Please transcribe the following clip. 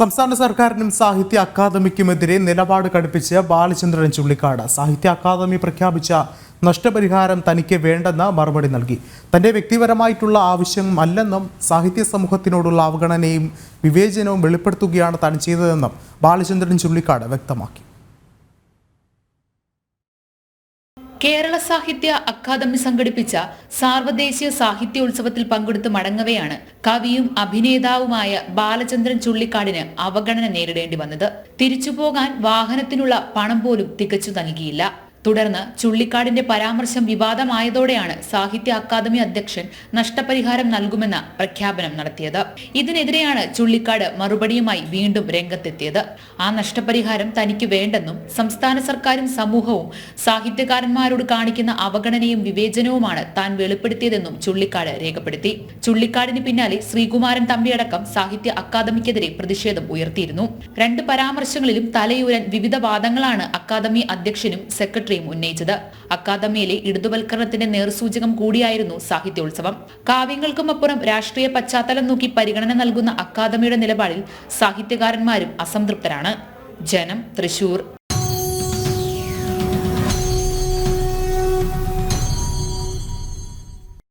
സംസ്ഥാന സർക്കാരിനും സാഹിത്യ അക്കാദമിക്കുമെതിരെ നിലപാട് കടുപ്പിച്ച് ബാലചന്ദ്രൻ ചുള്ളിക്കാട്. സാഹിത്യ അക്കാദമി പ്രഖ്യാപിച്ച നഷ്ടപരിഹാരം തനിക്ക് വേണ്ടെന്ന് മറുപടി നൽകി. തന്റെ വ്യക്തിപരമായിട്ടുള്ള ആവശ്യം അല്ലെന്നും സാഹിത്യ സമൂഹത്തിനോടുള്ള അവഗണനയും വിവേചനവും വെളിപ്പെടുത്തുകയാണ് താൻ ചെയ്തതെന്നും ബാലചന്ദ്രൻ ചുള്ളിക്കാട് വ്യക്തമാക്കി. കേരള സാഹിത്യ അക്കാദമി സംഘടിപ്പിച്ച സാർവദേശീയ സാഹിത്യോത്സവത്തിൽ പങ്കെടുത്ത് മടങ്ങവെയാണ് കവിയും അഭിനേതാവുമായ ബാലചന്ദ്രൻ ചുള്ളിക്കാടിന് അവഗണന നേരിടേണ്ടി വന്നത്. തിരിച്ചുപോകാൻ വാഹനത്തിനുള്ള പണം പോലും തികച്ചു നൽകിയില്ല തുടർന്ന് ചുള്ളിക്കാടിന്റെ പരാമർശം വിവാദമായതോടെയാണ് സാഹിത്യ അക്കാദമി അധ്യക്ഷൻ നഷ്ടപരിഹാരം നൽകുമെന്ന പ്രഖ്യാപനം നടത്തിയത്. ഇതിനെതിരെയാണ് ചുള്ളിക്കാട് മറുപടിയുമായി വീണ്ടും രംഗത്തെത്തിയത്. ആ നഷ്ടപരിഹാരം തനിക്ക് വേണ്ടെന്നും സംസ്ഥാന സർക്കാരും സമൂഹവും സാഹിത്യകാരന്മാരോട് കാണിക്കുന്ന അവഗണനയും വിവേചനവുമാണ് താൻ വെളിപ്പെടുത്തിയതെന്നും ചുള്ളിക്കാട് രേഖപ്പെടുത്തി. ചുള്ളിക്കാടിന് പിന്നാലെ ശ്രീകുമാരൻ തമ്പിയടക്കം സാഹിത്യ അക്കാദമിക്കെതിരെ പ്രതിഷേധം ഉയർത്തിയിരുന്നു. രണ്ട് പരാമർശങ്ങളിലും തലയൂരൻ വിവിധ വാദങ്ങളാണ് അക്കാദമി അധ്യക്ഷനും സെക്രട്ടറിയും ഉന്നയിച്ചത്. അക്കാദമിയിലെ ഇടതുവൽക്കരണത്തിന്റെ നേർസൂചകം കൂടിയായിരുന്നു സാഹിത്യോത്സവം. കാവ്യങ്ങൾക്കും അപ്പുറം രാഷ്ട്രീയ പശ്ചാത്തലം നോക്കി പരിഗണന നൽകുന്ന അക്കാദമിയുടെ നിലപാടിൽ സാഹിത്യകാരന്മാരും അസംതൃപ്തരാണ്. ജനം തൃശൂർ.